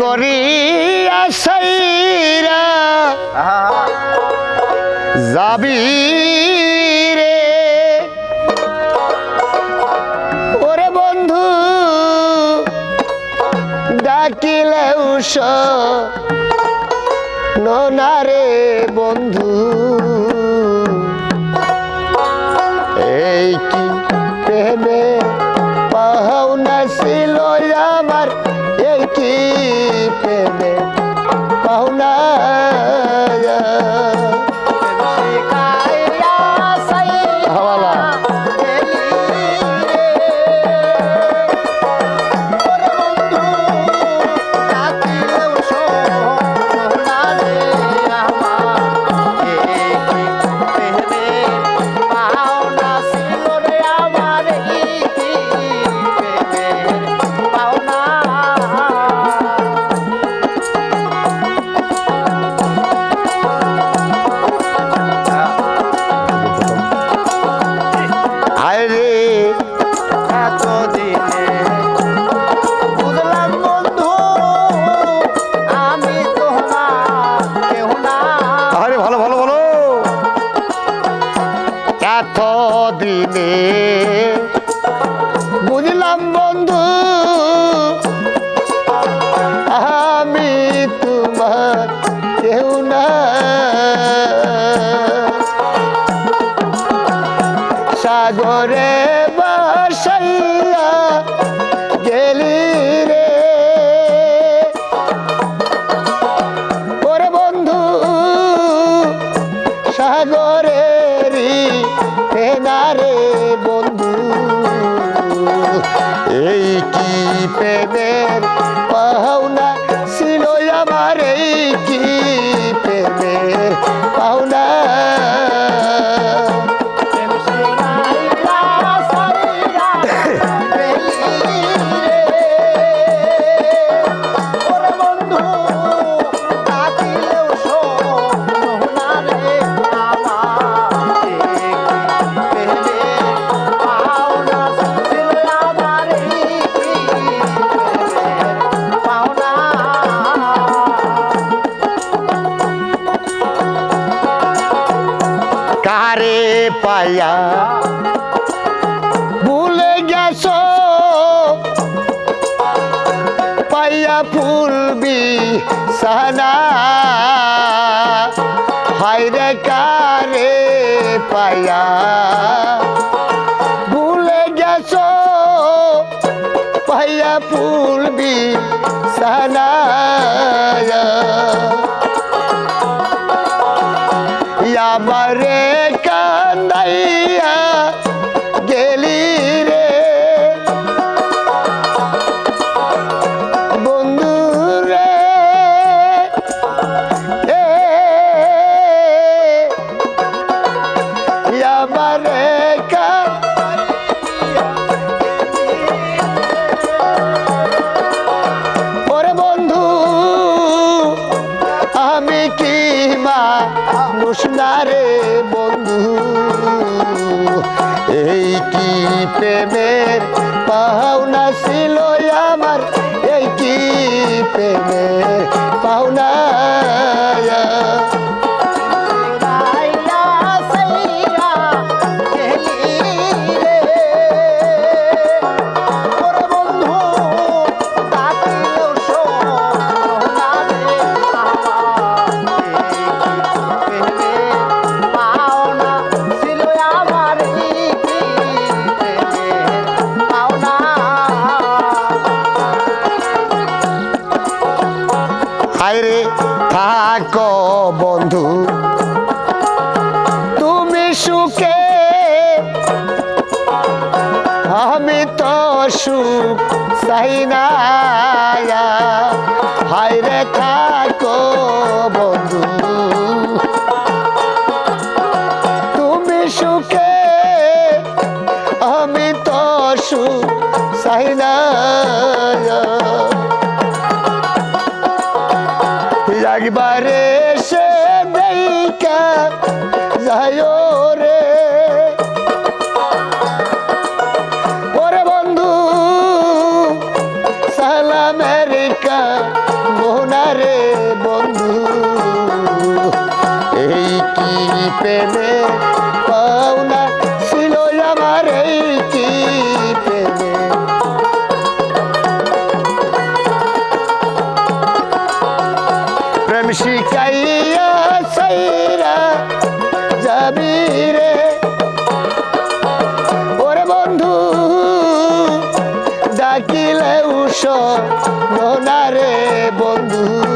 করি আসাইরা যাবি রে ওরে বন্ধু ডাকিলে ডাকিলেও ননারে বন্ধু। পাওনা দিনে বুঝলাম বন্ধু আমি তোমার কেউ না। সাগরে বাসাইয়া গেলি রে। ওরে বন্ধু সাগরেরই রে বন্ধু। এই কি প্রেমের পাহনা ছিল আমার? এই কি কারে পায়া? ভুলে গেছ? পাইয়া ফুলবি সানা হাইরে কারে পায়া? ভুলে গেছ? পাইয়া ফুলবি সানা আমারে কান্দাইয়া কি মা নুসনারে বন্ধু। এই কি প্রেমের পাওনা ছিল আমার? থাকো, বন্ধু। তুমি সুখে, আমি তো সুখ চাই না। হায়রে থাকো, বন্ধু। তুমি সুখে, আমি তো সুখ চাই না। প্রেমে পাওনা ছিল আমার এই কি প্রেমে। প্রেম শিখাইয়া সাইরা যাবি রে। ওরে বন্ধু, ডাকিলে উষ রে বন্ধু।